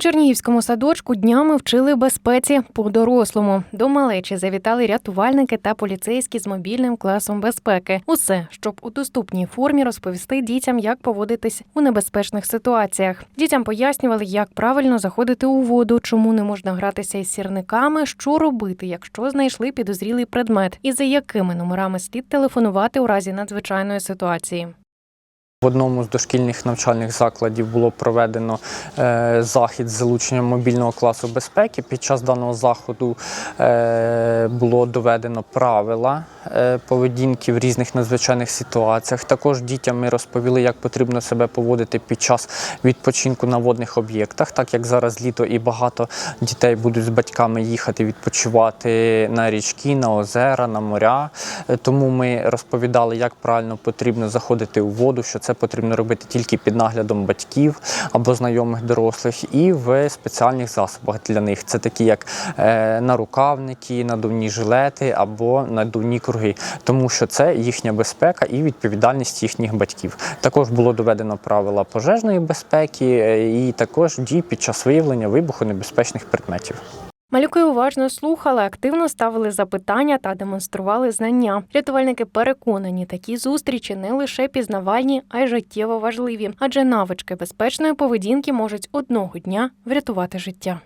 Чернігівському садочку днями вчили безпеці по-дорослому. До малечі завітали рятувальники та поліцейські з мобільним класом безпеки. Усе, щоб у доступній формі розповісти дітям, як поводитись у небезпечних ситуаціях. Дітям пояснювали, як правильно заходити у воду, чому не можна гратися із сірниками, що робити, якщо знайшли підозрілий предмет, і за якими номерами слід телефонувати у разі надзвичайної ситуації. В одному з дошкільних навчальних закладів було проведено е, захід з залученням мобільного класу безпеки. Під час даного заходу е, було доведено правила е, поведінки в різних надзвичайних ситуаціях. Також дітям ми розповіли, як потрібно себе поводити під час відпочинку на водних об'єктах, так як зараз літо і багато дітей будуть з батьками їхати відпочивати на річки, на озера, на моря. Тому ми розповідали, як правильно потрібно заходити у воду, що це потрібно робити тільки під наглядом батьків або знайомих дорослих, і в спеціальних засобах для них. Це такі, як е, нарукавники, надувні жилети або надувні круги, тому що це їхня безпека і відповідальність їхніх батьків. Також було доведено правила пожежної безпеки е, і також дій під час виявлення вибухонебезпечних предметів. Малюки уважно слухали, активно ставили запитання та демонстрували знання. Рятувальники переконані, такі зустрічі не лише пізнавальні, а й життєво важливі, адже навички безпечної поведінки можуть одного дня врятувати життя.